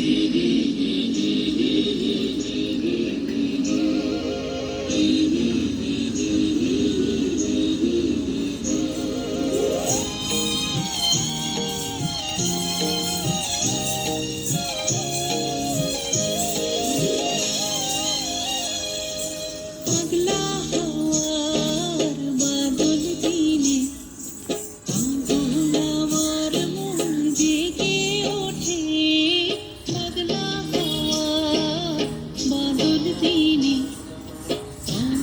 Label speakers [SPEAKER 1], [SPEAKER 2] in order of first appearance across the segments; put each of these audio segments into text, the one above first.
[SPEAKER 1] Beep, beep.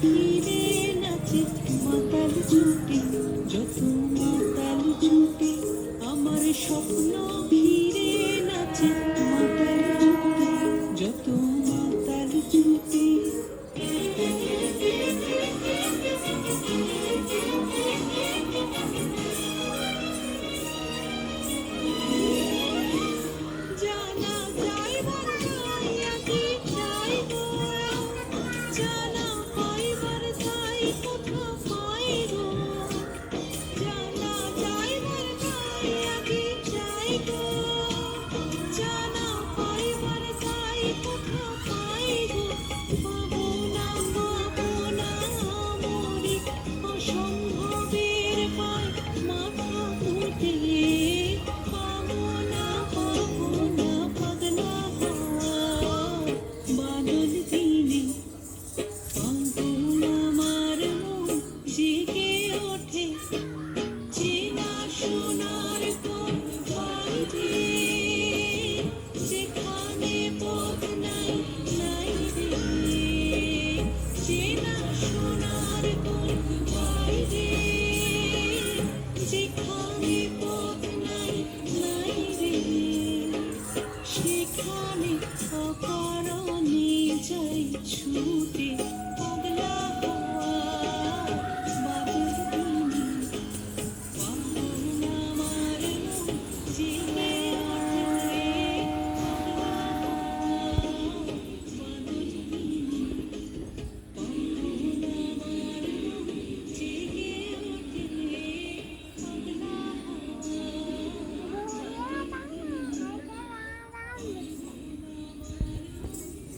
[SPEAKER 1] তীরে নাচে মাতাল ছুটে যত মাতাল ছুটে আমার স্বপ্ন ভিড়ে নাচে